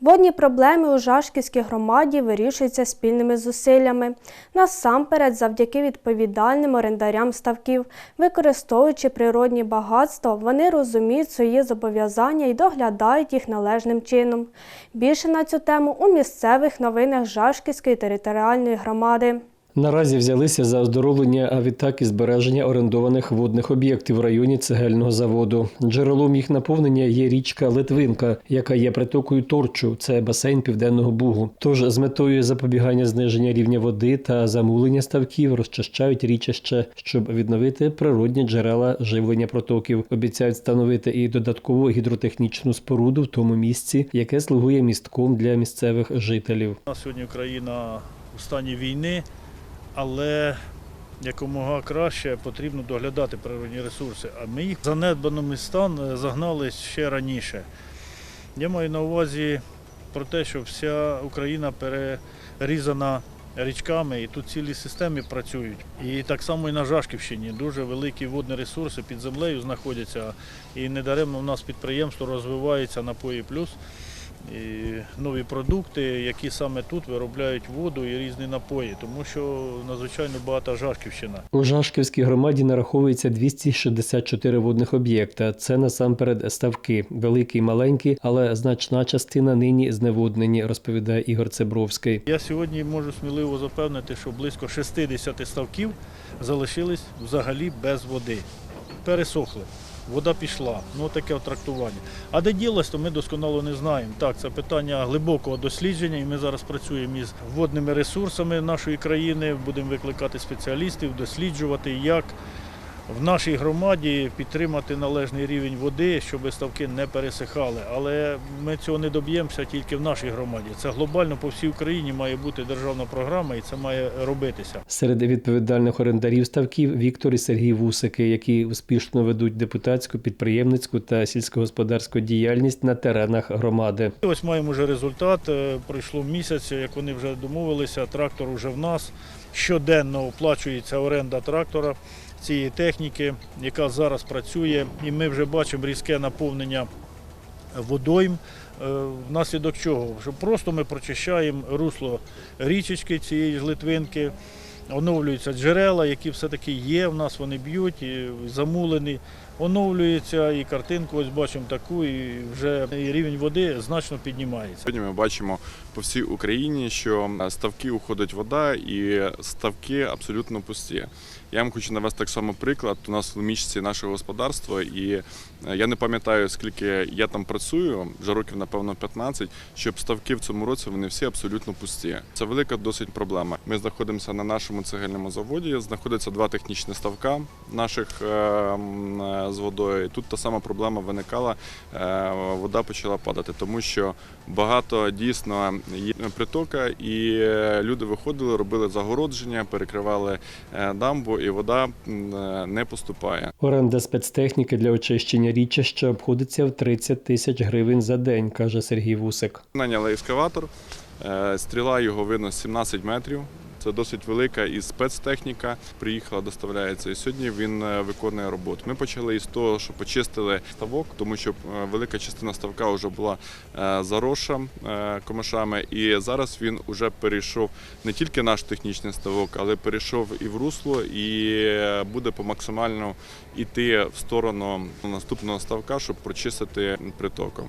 Водні проблеми у Жашківській громаді вирішуються спільними зусиллями. Насамперед, завдяки відповідальним орендарям ставків, використовуючи природні багатства, вони розуміють свої зобов'язання і доглядають їх належним чином. Більше на цю тему у місцевих новинах Жашківської територіальної громади. Наразі взялися за оздоровлення, а відтак і збереження орендованих водних об'єктів в районі цегельного заводу. Джерелом їх наповнення є річка Литвинка, яка є притокою Торчу, це басейн Південного Бугу. Тож з метою запобігання зниження рівня води та замулення ставків розчищають річище, щоб відновити природні джерела живлення протоків. Обіцяють встановити і додаткову гідротехнічну споруду в тому місці, яке слугує містком для місцевих жителів. У нас сьогодні Україна у стані війни, але якомога краще потрібно доглядати природні ресурси. А ми їх в занедбаному стан е, загнали ще раніше. Я маю на увазі про те, що вся Україна перерізана річками, і тут цілі системи працюють. І так само і на Жашківщині дуже великі водні ресурси під землею знаходяться. І недаремно в нас підприємство розвивається напої плюс і нові продукти, які саме тут виробляють воду і різні напої, тому що надзвичайно багата Жашківщина. У Жашківській громаді нараховується 264 водних об'єкта. Це насамперед ставки, великі і маленькі, але значна частина нині зневоднені, розповідає Ігор Цебровський. Я сьогодні можу сміливо запевнити, що близько 60 ставків залишились взагалі без води. Пересохли. Вода пішла, ну таке трактування. А де ділось, то ми досконало не знаємо. Так, це питання глибокого дослідження, і ми зараз працюємо із водними ресурсами нашої країни. Будемо викликати спеціалістів, досліджувати, як в нашій громаді підтримати належний рівень води, щоб ставки не пересихали. Але ми цього не доб'ємося тільки в нашій громаді. Це глобально по всій Україні має бути державна програма, і це має робитися. Серед відповідальних орендарів ставків Віктор і Сергій Вусики, які успішно ведуть депутатську, підприємницьку та сільськогосподарську діяльність на теренах громади. Ось маємо вже результат. Е, Пройшло місяць, як вони вже домовилися. Трактор вже в нас. Щоденно оплачується оренда трактора цієї техніки, яка зараз працює, і ми вже бачимо різке наповнення водойм. Е, Внаслідок чого? Що просто ми прочищаємо русло річечки цієї ж Литвинки, оновлюються джерела, які все-таки є в нас, вони б'ють, замулені. Оновлюється і картинку ось бачимо таку, і вже рівень води значно піднімається. Сьогодні ми бачимо по всій Україні, що ставки уходить вода, і ставки абсолютно пусті. Я вам хочу навести так само приклад. У нас в Лумічці наше господарство, і е, я не пам'ятаю, скільки я там працюю, вже років, напевно, 15, щоб ставки в цьому році вони всі абсолютно пусті. Це велика досить проблема. Ми знаходимося на нашому цегельному заводі. Знаходиться два технічні ставка наших е, е, з водою. І тут та сама проблема виникала. е, Вода почала падати, тому що багато дійсно є притока, і люди виходили, робили загородження, перекривали дамбу, і вода не поступає. Оренда спецтехніки для очищення річища обходиться в 30 тисяч гривень за день, каже Сергій Вусик. Наняли ескаватор, стріла його видно 17 метрів. Це досить велика і спецтехніка. Приїхала, доставляється. І сьогодні він е, виконує роботу. Ми почали із того, що почистили ставок, тому що е, велика частина ставка вже була е, заросша е, комишами. І зараз він вже перейшов не тільки наш технічний ставок, але перейшов і в русло, і буде по максимально йти в сторону наступного ставка, щоб прочистити притоком.